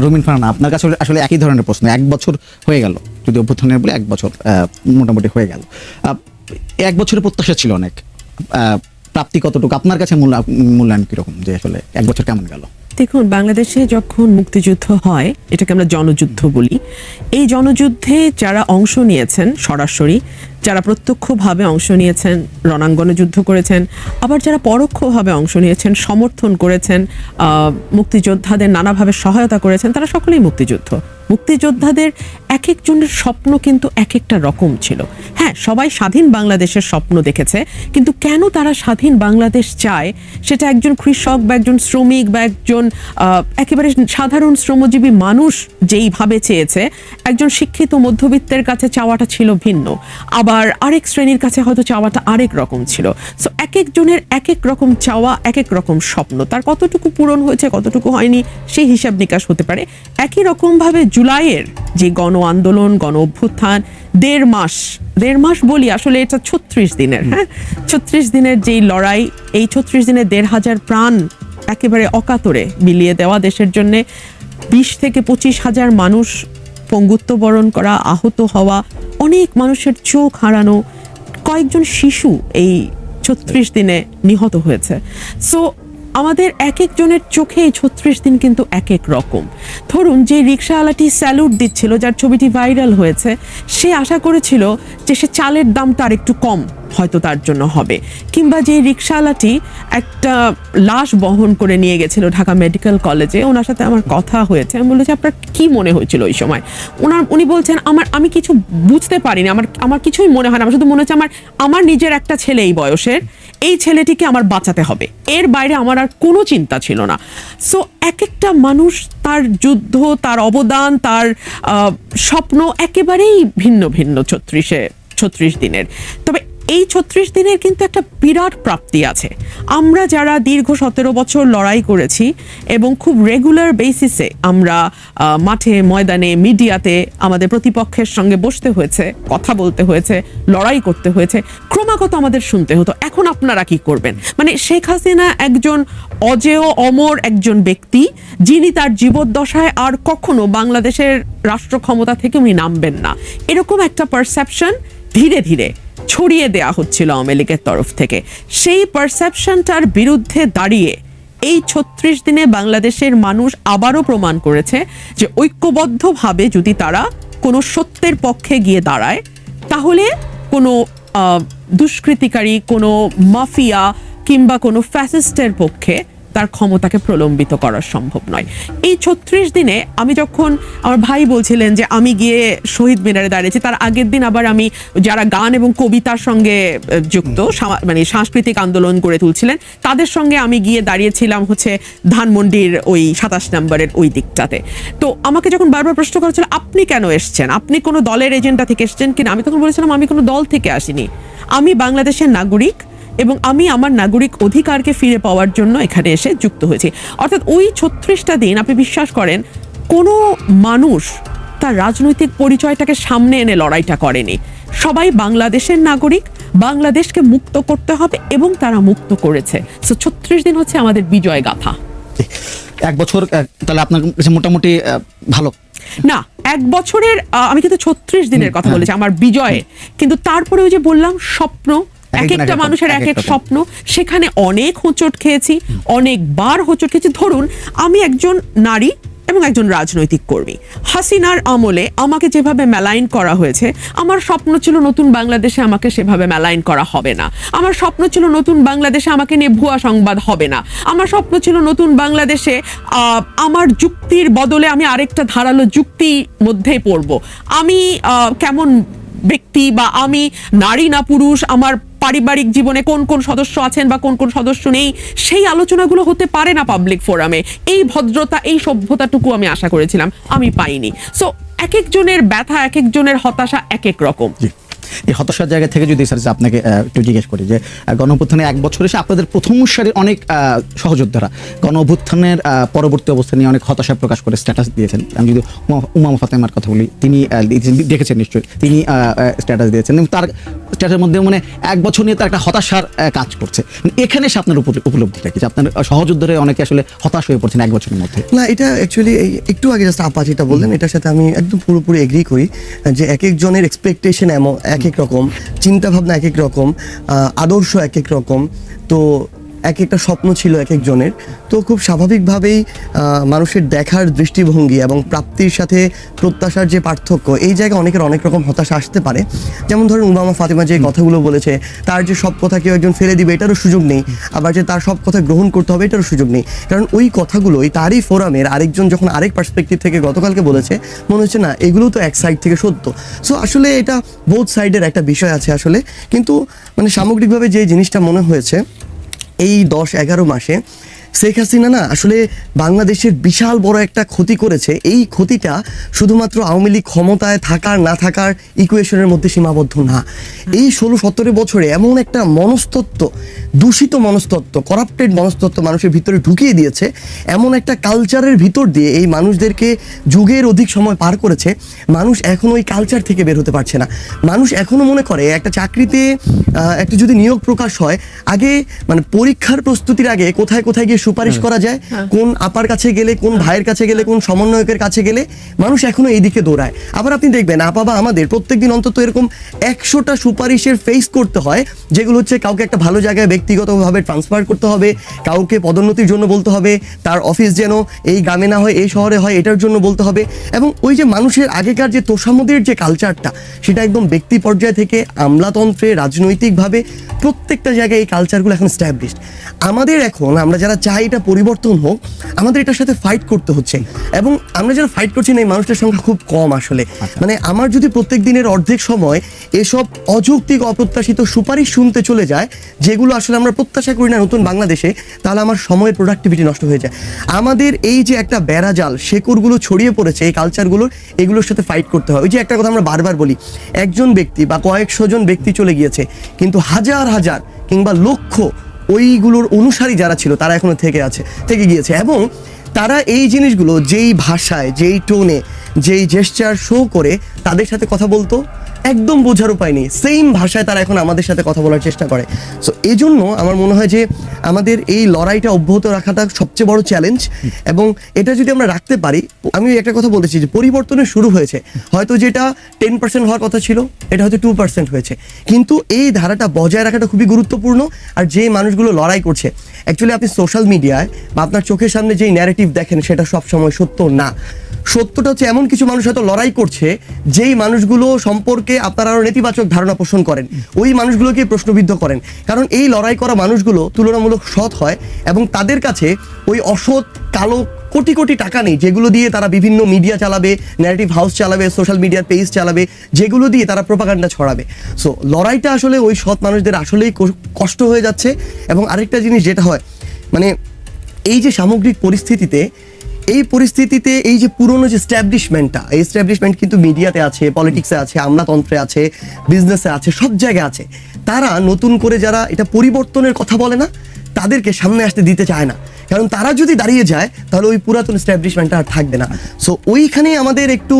রুমিন ফারহানা, আপনার কাছে আসলে একই ধরনের প্রশ্ন, এক বছর হয়ে গেল। যদি অভ্যুত্থানের বলে এক বছর মোটামুটি হয়ে গেল। এক বছরের প্রত্যাশা ছিল অনেক। প্রাপ্তি কতটুকু, আপনার কাছে মূল্যা- মূল্যায়ন কীরকম, যে আসলে এক বছর কেমন গেল? দেখুন, বাংলাদেশে যখন মুক্তিযুদ্ধ হয়, এটাকে আমরা জনযুদ্ধ বলি, এই জনযুদ্ধে যারা অংশ নিয়েছেন সরাসরি, যারা প্রত্যক্ষভাবে অংশ নিয়েছেন, রণাঙ্গনে যুদ্ধ করেছেন, আবার যারা পরোক্ষভাবে অংশ নিয়েছেন, সমর্থন করেছেন মুক্তিযোদ্ধাদের নানাভাবে সহায়তা করেছেন, তারা সকলেই মুক্তিযুদ্ধ। মুক্তিযোদ্ধাদের এক একজনের স্বপ্ন কিন্তু এক একটা রকম ছিল। হ্যাঁ সবাই স্বাধীন বাংলাদেশের স্বপ্ন দেখেছে, কিন্তু কেন তারা স্বাধীন বাংলাদেশ চায়? সেটা একজন কৃষক বা একজন শ্রমিক বা একজন একেবারে সাধারণ শ্রমজীবী মানুষ যেইভাবে চেয়েছে, একজন শিক্ষিত মধ্যবিত্তের কাছে চাওয়াটা ছিল ভিন্ন। আবার আরেক শ্রেণির কাছে হয়তো চাওয়াটা আরেক রকম ছিল। সো এক একজনের এক এক রকম চাওয়া, এক এক রকম স্বপ্ন, তার কতটুকু পূরণ হয়েছে, কতটুকু হয়নি, সেই হিসাব নিকাশ হতে পারে। একই রকমভাবে জুলাইয়ের যে গণ আন্দোলন, গণ অভ্যুত্থান, দেড় মাস দেড় মাস বলি আসলে এটা ছত্রিশ দিনের হ্যাঁ? ছত্রিশ দিনের যেই লড়াই, এই ছত্রিশ দিনে দেড় হাজার প্রাণ একেবারে অকাতরে বিলিয়ে দেওয়া দেশের জন্য, বিশ থেকে পঁচিশ হাজার মানুষ পঙ্গুত্ব বরণ করা, আহত হওয়া, অনেক মানুষের চোখ হারানো, কয়েকজন শিশু এই ছত্রিশ দিনে নিহত হয়েছে। সো আমাদের এক একজনের চোখে এই ছত্রিশ দিন কিন্তু এক এক রকম। ধরুন, যে রিক্সাওয়ালাটি স্যালুট দিচ্ছিল, যার ছবিটি ভাইরাল হয়েছে, সে আশা করেছিল যে সে চালের দামটা আর একটু কম। হয়তো তার জন্য হবে। কিংবা যে রিক্সাওয়ালাটি একটা লাশ বহন করে নিয়ে গেছিল ঢাকা মেডিকেল কলেজে, ওনার সাথে আমার কথা হয়েছে। আমি বলেছি আপনার কি মনে হয়েছিল ওই সময়? ওনার, উনি বলছেন, আমার, আমি কিছু বুঝতে পারিনি। আমার আমার কিছুই মনে হয় না। আমার শুধু মনে হচ্ছে আমার আমার নিজের একটা ছেলে এই বয়সের। এই ছেলেটিকে আমার বাঁচাতে হবে। এর বাইরে আমার আর কোনো চিন্তা ছিল না। সো এক একটা মানুষ তার যুদ্ধ, তার অবদান, তার স্বপ্ন একেবারেই ভিন্ন ভিন্ন ছত্রিশে, ছত্রিশ দিনের। তবে এই ছত্রিশ দিনের কিন্তু একটা বিরাট প্রাপ্তি আছে। আমরা যারা দীর্ঘ সতেরো বছর লড়াই করেছি এবং খুব রেগুলার বেসিসে আমরা মাঠে, ময়দানে মিডিয়াতে আমাদের প্রতিপক্ষের সঙ্গে বসতে হয়েছে, কথা বলতে হয়েছে, লড়াই করতে হয়েছে, ক্রমাগত আমাদের শুনতে হতো, এখন আপনারা কি করবেন? মানে শেখ হাসিনা একজন অজেয়, অমর একজন ব্যক্তি, যিনি তার জীবদ্দশায় আর কখনো বাংলাদেশের রাষ্ট্র ক্ষমতা থেকে উনি নামবেন না। এরকম একটা পারসেপশন ধীরে ধীরে ছড়িয়ে দেয়া হচ্ছিল আওয়ামী লীগের তরফ থেকে। সেই পারসেপশনটার বিরুদ্ধে দাঁড়িয়ে এই ছত্রিশ দিনে বাংলাদেশের মানুষ আবারও প্রমাণ করেছে যে ঐক্যবদ্ধভাবে যদি তারা কোনো সত্যের পক্ষে গিয়ে দাঁড়ায়, তাহলে কোনো দুষ্কৃতিকারী, কোনো মাফিয়া কিংবা কোনো ফ্যাসিস্টের পক্ষে তার ক্ষমতাকে প্রলম্বিত করা সম্ভব নয়। এই ছত্রিশ দিনে আমি যখন আমার ভাই বলছিলেন যে আমি গিয়ে শহীদ মিনারে দাঁড়িয়েছি তার আগের দিন আবার আমি যারা গান এবং কবিতার সঙ্গে যুক্ত মানে সাংস্কৃতিক আন্দোলন গড়ে তুলছিলেন তাদের সঙ্গে আমি গিয়ে দাঁড়িয়েছিলাম হচ্ছে ধানমন্ডির ওই সাতাশ নম্বরের ওই দিকটাতে। তো আমাকে যখন বারবার প্রশ্ন করা হচ্ছিল আপনি কেন এসছেন? আপনি কোনো দলের এজেন্ডা থেকে এসছেন কিনা? আমি তখন বলেছিলাম আমি কোনো দল থেকে আসিনি। আমি বাংলাদেশের নাগরিক এবং আমি আমার নাগরিক অধিকারকে ফিরে পাওয়ার জন্য এখানে এসে যুক্ত হয়েছি। অর্থাৎ ওই ছত্রিশটা দিন আপনি বিশ্বাস করেন কোনো মানুষ তার রাজনৈতিক পরিচয়টাকে সামনে এনে লড়াইটা করেনি। সবাই বাংলাদেশের নাগরিক বাংলাদেশকে মুক্ত করতে হবে এবং তারা মুক্ত করেছে। সো ছত্রিশ দিন হচ্ছে আমাদের বিজয় গাথা। এক বছর তাহলে আপনার কাছে মোটামুটি ভালো? না এক বছরের আমি কিন্তু ছত্রিশ দিনের কথা। বলেছি আমার বিজয়ে। কিন্তু তারপরে ওই যে বললাম স্বপ্ন এক একটা মানুষের এক এক। স্বপ্ন। সেখানে অনেক হোঁচট খেয়েছি অনেকবার হোঁচট খেয়েছি। ধরুন আমি একজন নারী এবং একজন রাজনৈতিক কর্মী। হাসিনার আমলে আমাকে যেভাবে মেলাইন করা হয়েছে আমার স্বপ্ন ছিল নতুন বাংলাদেশে আমাকে সেভাবে মেলাইন করা হবে না। আমার স্বপ্ন ছিল নতুন বাংলাদেশে আমাকে নিয়ে ভুয়া সংবাদ হবে না। আমার স্বপ্ন ছিল নতুন বাংলাদেশে আমার যুক্তির বদলে আমি আরেকটা ধারালো যুক্তি মধ্যে পড়ব। আমি কেমন ব্যক্তি বা আমি, নারী না পুরুষ, আমার পারিবারিক জীবনে কোন কোন সদস্য আছেন বা কোন কোন সদস্য নেই, সেই আলোচনাগুলো হতে পারে না পাবলিক ফোরামে এই ভদ্রতা, এই সভ্যতাটুকু আমি আশা করেছিলাম, আমি পাইনি। সো এক একজনের ব্যথা এক একজনের হতাশা এক এক রকম এই হতাশার জায়গা থেকে যদি স্যার আপনাকে একটু জিজ্ঞেস করি যে আহ, গণ অভ্যুত্থানে এক বছর এসে আপনাদের প্রথম সারির অনেক সহযোদ্ধারা গণ অভ্যুত্থানের আহ, পরবর্তী অবস্থা নিয়ে অনেক হতাশা প্রকাশ করে স্ট্যাটাস দিয়েছেন। আমি যদি উমা- ফাতেমার কথা বলি তিনি দেখেছেন নিশ্চয়ই তিনি স্ট্যাটাস দিয়েছেন এবং তার স্ট্যাটাসের মধ্যে মানে এক বছর নিয়ে তার একটা হতাশার কাজ করছে। এখানে এসে আপনার উপলব্ধিটা কি? যে আপনার সহযোদ্ধারা অনেকে আসলে হতাশ হয়ে পড়ছেন এক বছরের মধ্যে। না এটা অ্যাকচুয়ালি একটু আগে জাস্ট আপা যেটা বললেন এটার সাথে আমি একদম পুরোপুরি এগ্রি করি যে এক একজনের এক্সপেকটেশন এমন এক এক রকম চিন্তাভাবনা এক এক রকম আদর্শ এক এক রকম তো এক একটা স্বপ্ন ছিল এক একজনের তো খুব স্বাভাবিকভাবেই মানুষের দেখার দৃষ্টিভঙ্গি এবং প্রাপ্তির সাথে প্রত্যাশার যে পার্থক্য, এই জায়গায় অনেকের অনেক রকম হতাশা আসতে পারে। যেমন ধরুন, উমামা ফাতিমা যে কথাগুলো বলেছে, তার যে সব কথা কেউ একজন ফেলে দিবে, এটারও সুযোগ নেই। আবার যে তার সব কথা গ্রহণ করতে হবে, এটারও সুযোগ নেই। কারণ ওই কথাগুলোই তারই ফোরামের আরেকজন যখন আরেক পার্সপেক্টিভ থেকে গতকালকে বলেছে, মনে হচ্ছে, না, এগুলো তো এক সাইড থেকে সত্য। সো আসলে এটা বোথ সাইডের একটা বিষয় আছে আসলে। কিন্তু মানে সামগ্রিকভাবে যে জিনিসটা মনে হয়েছে এই দশ এগারো মাসে শেখ হাসিনা না আসলে বাংলাদেশের বিশাল বড় একটা ক্ষতি করেছে। এই ক্ষতিটা শুধুমাত্র আওয়ামী লীগ ক্ষমতায় থাকার, না থাকার ইকুয়েশনের মধ্যে সীমাবদ্ধ না। এই ষোলো সতেরো বছরে এমন একটা মনস্তত্ত্ব, দূষিত মনস্তত্ত্ব করাপ্টেড মনস্তত্ত্ব মানুষের ভিতরে ঢুকিয়ে দিয়েছে। এমন একটা কালচারের ভিতর দিয়ে এই মানুষদেরকে যুগের অধিক সময় পার করেছে। মানুষ এখন ওই কালচার থেকে বের হতে পারছে না। মানুষ এখনও মনে করে একটা চাকরিতে একটা যদি নিয়োগ প্রকাশ হয়, আগে মানে পরীক্ষার প্রস্তুতির আগে কোথায় কোথায় গিয়ে সুপারিশ করা যায় কোন আপার কাছে গেলে কোন ভাইয়ের কাছে গেলে কোন সমন্বয়কের কাছে গেলে মানুষ এখনও এই দিকে দৌড়ায়। আবার আপনি দেখবেন আপা বা আমাদের প্রত্যেকদিন অন্তত এরকম একশোটা সুপারিশের ফেস করতে হয় যেগুলো হচ্ছে কাউকে একটা ভালো জায়গায় ব্যক্তিগতভাবে ট্রান্সফার করতে হবে কাউকে পদোন্নতির জন্য বলতে হবে তার অফিস যেন এই গ্রামে না হয় এই শহরে হয় এটার জন্য বলতে হবে। এবং ওই যে মানুষের আগেকার যে তোষামদের যে কালচারটা সেটা একদম ব্যক্তি পর্যায় থেকে আমলাতন্ত্রে রাজনৈতিকভাবে প্রত্যেকটা জায়গায় এই কালচারগুলো এখন স্ট্যাবলিশড আমাদের এখন আমরা যারা চাই এটা পরিবর্তন হোক আমাদের এটার সাথে ফাইট করতে হচ্ছে। এবং আমরা যারা ফাইট করছি না এই মানুষটার সংখ্যা খুব কম আসলে। মানে আমার যদি প্রত্যেক দিনের অর্ধেক সময় এসব অযৌক্তিক অপ্রত্যাশিত সুপারিশ শুনতে চলে যায় যেগুলো আসলে আমরা প্রত্যাশা করি না নতুন বাংলাদেশে তাহলে আমার সময়ের প্রোডাক্টিভিটি নষ্ট হয়ে যায়। আমাদের এই যে একটা বেড়াজাল শেকড়গুলো ছড়িয়ে পড়েছে এই কালচারগুলোর এগুলোর সাথে ফাইট করতে হয়। ওই যে একটা কথা আমরা বারবার বলি একজন ব্যক্তি বা কয়েকশো জন ব্যক্তি চলে গিয়েছে কিন্তু হাজার হাজার কিংবা লক্ষ ওইগুলোর অনুসারী যারা ছিল, তারা এখনও থেকে আছে, থেকে গিয়েছে। এবং তারা এই জিনিসগুলো, যেই ভাষায়, যেই টোনে, যেই জেস্টার শো করে তাদের সাথে কথা বলতো একদম বোঝার উপায় নেই। সেম ভাষায় তারা এখন আমাদের সাথে কথা বলার চেষ্টা করে। সো এই জন্য আমার মনে হয় যে আমাদের এই লড়াইটা অব্যাহত রাখাটা সবচেয়ে বড় চ্যালেঞ্জ এবং এটা যদি আমরা রাখতে পারি, আমি একটা কথা বলেছি যে পরিবর্তনের শুরু হয়েছে। হয়তো যেটা টেন পার্সেন্ট হওয়ার কথা ছিল, এটা হয়তো টু পার্সেন্ট হয়েছে। কিন্তু এই ধারাটা বজায় রাখাটা খুবই গুরুত্বপূর্ণ আর যে মানুষগুলো লড়াই করছে। অ্যাকচুয়ালি আপনি সোশ্যাল মিডিয়ায় বা আপনার চোখের সামনে যেই ন্যারেটিভ দেখেন, সেটা সবসময় সত্য না। সত্যটা হচ্ছে এমন কিছু মানুষ হয়তো লড়াই করছে, যেই মানুষগুলো সম্পর্কে আপনারা আরও নেতিবাচক ধারণা পোষণ করেন, ওই মানুষগুলোকে প্রশ্নবিদ্ধ করেন। কারণ এই লড়াই করা মানুষগুলো তুলনামূলক সৎ হয় এবং তাদের কাছে ওই অসৎ কালো কোটি কোটি টাকা নেই, যেগুলো দিয়ে তারা বিভিন্ন মিডিয়া চালাবে ন্যারেটিভ হাউস চালাবে সোশ্যাল মিডিয়ার পেজ চালাবে, যেগুলো দিয়ে তারা প্রোপাগান্ডা ছড়াবে। সো লড়াইটা আসলে ওই সৎ মানুষদের আসলেই কষ্ট হয়ে যাচ্ছে এবং আরেকটা জিনিস যেটা হয় মানে এই যে সামগ্রিক পরিস্থিতিতে এই পরিস্থিতিতে এই যে পুরনো যে স্ট্যাবলিশমেন্টটা এই স্ট্যাবলিশমেন্ট কিন্তু মিডিয়াতে আছে পলিটিক্সে আছে, আমলাতন্ত্রে আছে বিজনেসে আছে, সব জায়গায় আছে। তারা নতুন করে যারা এটা পরিবর্তনের কথা বলে না, তাদেরকে সামনে আসতে দিতে চায় না। কারণ তারা যদি দাঁড়িয়ে যায়, তাহলে ওই পুরাতন স্ট্যাবলিশমেন্টটা আর থাকবে না। সো ওইখানেই আমাদের একটু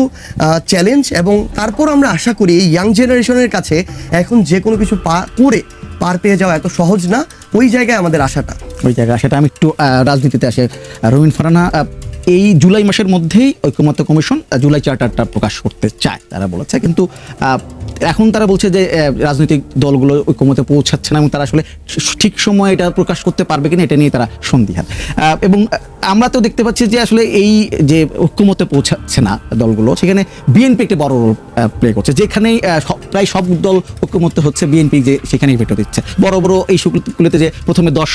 চ্যালেঞ্জ এবং তারপর আমরা আশা করি এই ইয়াং জেনারেশনের কাছে এখন যে কোনো কিছু পা, করে পার পেয়ে যাওয়া এত সহজ না, ওই জায়গায় আমাদের আশাটা। ওই জায়গায় সেটা আমি একটু রাজনীতিতে আসে। রবীন ফারানা এই জুলাই মাসের মধ্যেই ঐক্যমত্য কমিশন জুলাই চার্টারটা প্রকাশ করতে চায়, তারা বলেছে। কিন্তু এখন তারা বলছে যে রাজনৈতিক দলগুলো ঐক্যমতে পৌঁছাচ্ছে না এবং তারা আসলে ঠিক সময়ে এটা প্রকাশ করতে পারবে কিনা এটা নিয়ে তারা সন্দিহান। এবং আমরা তো দেখতে পাচ্ছি যে আসলে এই যে ঐক্যমতে পৌঁছাচ্ছে না দলগুলো, সেখানে বিএনপি একটি বড় রোল প্লে করছে, যেখানেই প্রায় সব দল ঐক্যমত্য হচ্ছে, বিএনপি যে সেখানেই ভেটো দিচ্ছে। বড় বড় এই সুগুলিতে যে প্রথমে দশ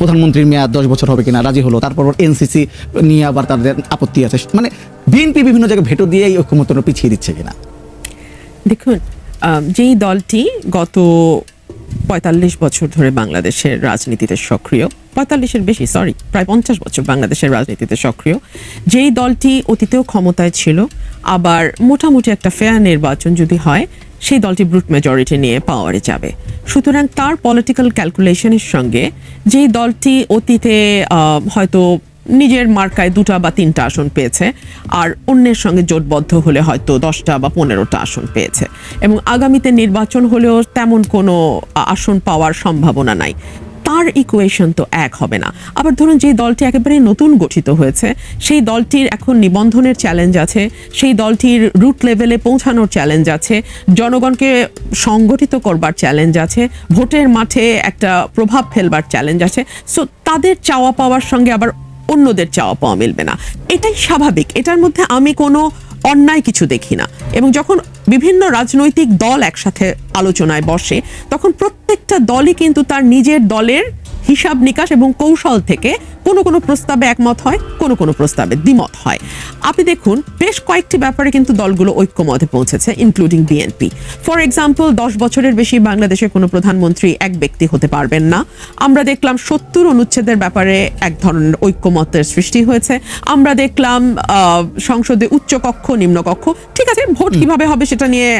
প্রধানমন্ত্রীর মেয়াদ দশ বছর হবে কিনা, রাজি হলো, তারপর এনসিসি নিয়ে আবার তাদের আপত্তি আছে। মানে বিএনপি বিভিন্ন জায়গায় ভেটো দিয়ে এই ঐক্যমত্যটা পিছিয়ে দিচ্ছে কিনা? দেখুন যেই দলটি গত পঁয়তাল্লিশ বছর ধরে বাংলাদেশের রাজনীতিতে সক্রিয় পঁয়তাল্লিশের বেশি সরি প্রায় পঞ্চাশ বছর বাংলাদেশের রাজনীতিতে সক্রিয়। যেই দলটি অতীতেও ক্ষমতায় ছিল, আবার মোটামুটি একটা ফেয়ার নির্বাচন যদি হয়, সেই দলটি ব্রুট মেজরিটি নিয়ে পাওয়ারে যাবে। সুতরাং তার পলিটিক্যাল ক্যালকুলেশনের সঙ্গে যেই দলটি অতীতে হয়তো নিজের মার্কায় দুটা বা তিনটা আসন পেয়েছে, আর অন্যের সঙ্গে জোটবদ্ধ হলে হয়তো দশটা বা পনেরোটা আসন পেয়েছে। এবং আগামীতে নির্বাচন হলেও তেমন কোনো আসন পাওয়ার সম্ভাবনা নাই। তার ইকুয়েশন তো এক হবে না। আবার ধরুন যে দলটি একেবারে নতুন গঠিত হয়েছে, সেই দলটির এখন নিবন্ধনের চ্যালেঞ্জ আছে, সেই দলটির রুট লেভেলে পৌঁছানোর চ্যালেঞ্জ আছে, জনগণকে সংগঠিত করবার চ্যালেঞ্জ আছে, ভোটের মাঠে একটা প্রভাব ফেলবার চ্যালেঞ্জ আছে। সো তাদের চাওয়া পাওয়ার সঙ্গে আবার অন্যদের চাওয়া পাওয়া মিলবে না। এটাই স্বাভাবিক। এটার মধ্যে আমি কোনো অন্যায় কিছু দেখি না। এবং যখন বিভিন্ন রাজনৈতিক দল একসাথে আলোচনায় বসে তখন প্রত্যেকটা দলই কিন্তু তার নিজের দলের হিসাব নিকাশ এবং কৌশল থেকে কোনো কোনো প্রস্তাবে একমত হয় কোনো কোনো প্রস্তাবে দ্বিমত হয়। আপনি দেখুন বেশ কয়েকটি ব্যাপারে কিন্তু দলগুলো ঐক্যমতে পৌঁছেছে ইনক্লুডিং বিএনপি ফর এক্সাম্পল দশ বছরের বেশি বাংলাদেশের কোনো প্রধানমন্ত্রী এক ব্যক্তি হতে পারবেন না। আমরা দেখলাম সত্তর অনুচ্ছেদের ব্যাপারে এক ধরনের ঐক্যমতের সৃষ্টি হয়েছে। আমরা দেখলাম সংসদে উচ্চকক্ষ নিম্নকক্ষ ঠিক আছে ভোট কীভাবে হবে সেটা নিয়ে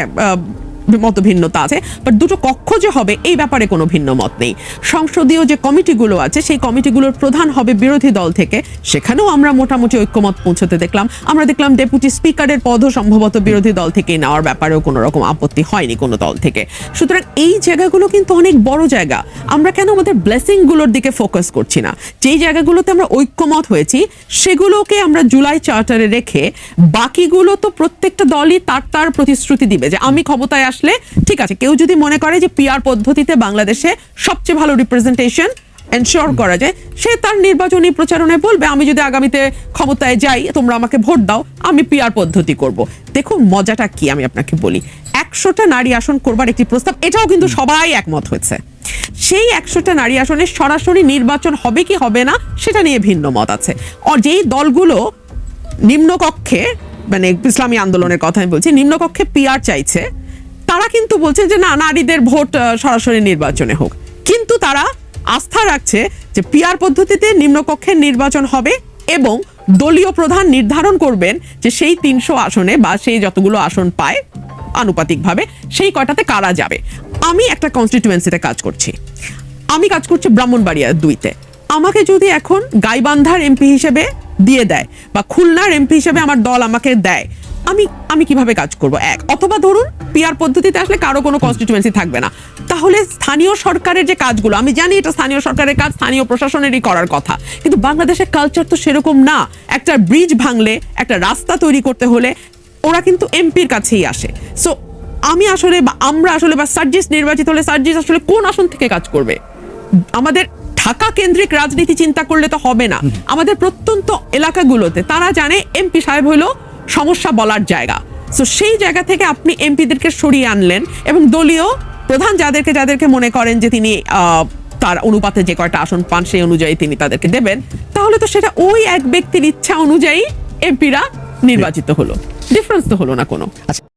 মত ভিন্নতা আছে বাট দুটো কক্ষ যে হবে, এই ব্যাপারে কোনো ভিন্ন মত নেই। সংসদীয় যে কমিটিগুলো আছে, সেই কমিটিগুলোর প্রধান হবে বিরোধী দল থেকে। সেখানেও আমরা মোটামুটি ঐক্যমত পৌঁছতে দেখলাম। আমরা দেখলাম ডেপুটি স্পিকারের পদও সম্ভবত বিরোধী দল থেকে নেওয়ার ব্যাপারেও কোনো রকম আপত্তি হয়নি কোনো দল থেকে। সুতরাং এই জায়গাগুলো কিন্তু অনেক বড় জায়গা। আমরা কেন আমাদের ব্লেসিংগুলোর দিকে ফোকাস করছি না? যেই জায়গাগুলোতে আমরা ঐক্যমত হয়েছি, সেগুলোকে আমরা জুলাই চার্টারে রেখে বাকিগুলো তো প্রত্যেকটা দলই তার তার প্রতিশ্রুতি দিবে যে আমি ক্ষমতায় আসলে ঠিক আছে। কেউ যদি মনে করে যে পিআর পদ্ধতিতে বাংলাদেশে সবচেয়ে ভালো রিপ্রেজেন্টেশন এনশিওর করা যায়, সে তার নির্বাচনী প্রচারণায় বলবে, আমি যদি আগামীতে ক্ষমতায় যাই, তোমরা আমাকে ভোট দাও, আমি পিআর পদ্ধতি করব। দেখুন মজাটা কি আমি আপনাকে বলি। একশোটা নারী আসন করবার একটি প্রস্তাব, এটাও কিন্তু সবাই একমত হয়েছে। সেই একশোটা নারী আসনে সরাসরি নির্বাচন হবে কি হবে না, সেটা নিয়ে ভিন্ন মত আছে। আর যেই দলগুলো নিম্নকক্ষে মানে ইসলামী আন্দোলনের কথা আমি বলছি, নিম্নকক্ষে পিআর চাইছে তারা কিন্তু বলছেন যে না, নারীদের ভোট সরাসরি নির্বাচনে হোক। কিন্তু তারা আস্থা রাখছে যে পিআর পদ্ধতিতে নিম্নকক্ষের নির্বাচন হবে এবং দলীয় প্রধান নির্ধারণ করবেন যে সেই তিনশো আসনে বা সেই যতগুলো আসন পায় আনুপাতিকভাবে সেই কয়টাতে কারা যাবে। আমি একটা কনস্টিটিউয়েন্সিতে কাজ করছি। আমি কাজ করছি ব্রাহ্মণবাড়িয়া দুইতে। আমাকে যদি এখন গাইবান্ধার এমপি হিসেবে দিয়ে দেয় বা খুলনার এমপি হিসেবে আমার দল আমাকে দেয় আমি আমি কীভাবে কাজ করব? এক অথবা ধরুন পিআর পদ্ধতিতে আসলে কারও কোনো কনস্টিটিউয়েন্সি থাকবে না। তাহলে স্থানীয় সরকারের যে কাজগুলো আমি জানি এটা স্থানীয় সরকারের কাজ স্থানীয় প্রশাসনেরই করার কথা। কিন্তু বাংলাদেশের কালচার তো সেরকম না। একটা ব্রিজ ভাঙলে একটা রাস্তা তৈরি করতে হলে ওরা কিন্তু এমপির কাছেই আসে। সো আমি আসলে বা আমরা আসলে বা সার্জিস নির্বাচিত হলে সার্জিস আসলে কোন আসন থেকে কাজ করবে? আমাদের ঢাকা কেন্দ্রিক রাজনীতি চিন্তা করলে তো হবে না। আমাদের প্রত্যন্ত এলাকাগুলোতে তারা জানে এমপি সাহেব হলো সমস্যা বলার জায়গা। তো সেই জায়গা থেকে আপনি এমপিদেরকে সরিয়ে আনলেন এবং দলীয় প্রধান যাদেরকে যাদেরকে মনে করেন যে তিনি তার অনুপাতে যে কয়টা আসন পান সেই অনুযায়ী তিনি তাদেরকে দেবেন, তাহলে তো সেটা ওই এক ব্যক্তির ইচ্ছা অনুযায়ী এমপিরা নির্বাচিত হলো। ডিফারেন্স তো হলো না কোনো।